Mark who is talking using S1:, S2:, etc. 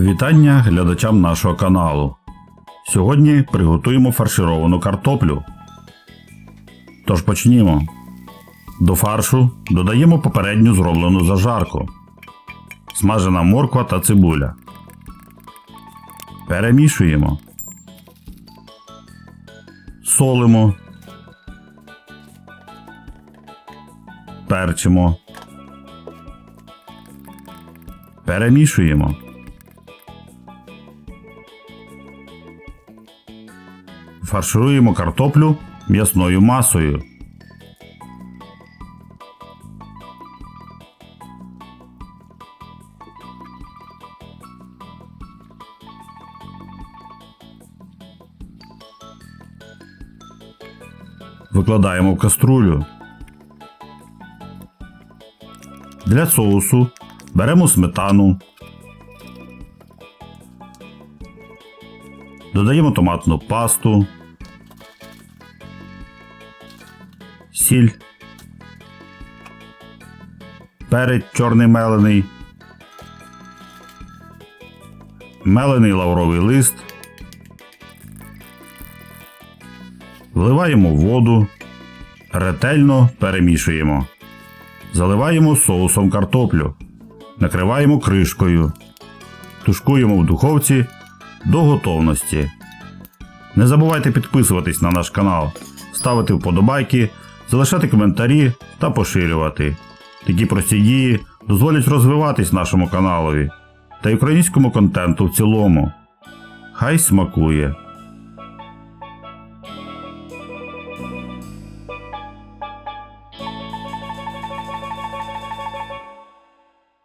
S1: Вітання глядачам нашого каналу. Сьогодні приготуємо фаршировану картоплю. Тож почнімо. До фаршу додаємо попередню зроблену зажарку, смажена морква та цибуля. Перемішуємо. Солимо. Перчимо. Перемішуємо. Фаршируємо картоплю м'ясною масою. Викладаємо в каструлю. Для соусу беремо сметану. Додаємо томатну пасту, сіль, перець чорний мелений, мелений лавровий лист. Вливаємо воду, ретельно перемішуємо. Заливаємо соусом картоплю. Накриваємо кришкою. Тушкуємо в духовці до готовності. Не забувайте підписуватись на наш канал, ставити вподобайки, залишати коментарі та поширювати. Такі прості дії дозволять розвиватись нашому каналові та й українському контенту в цілому. Хай смакує!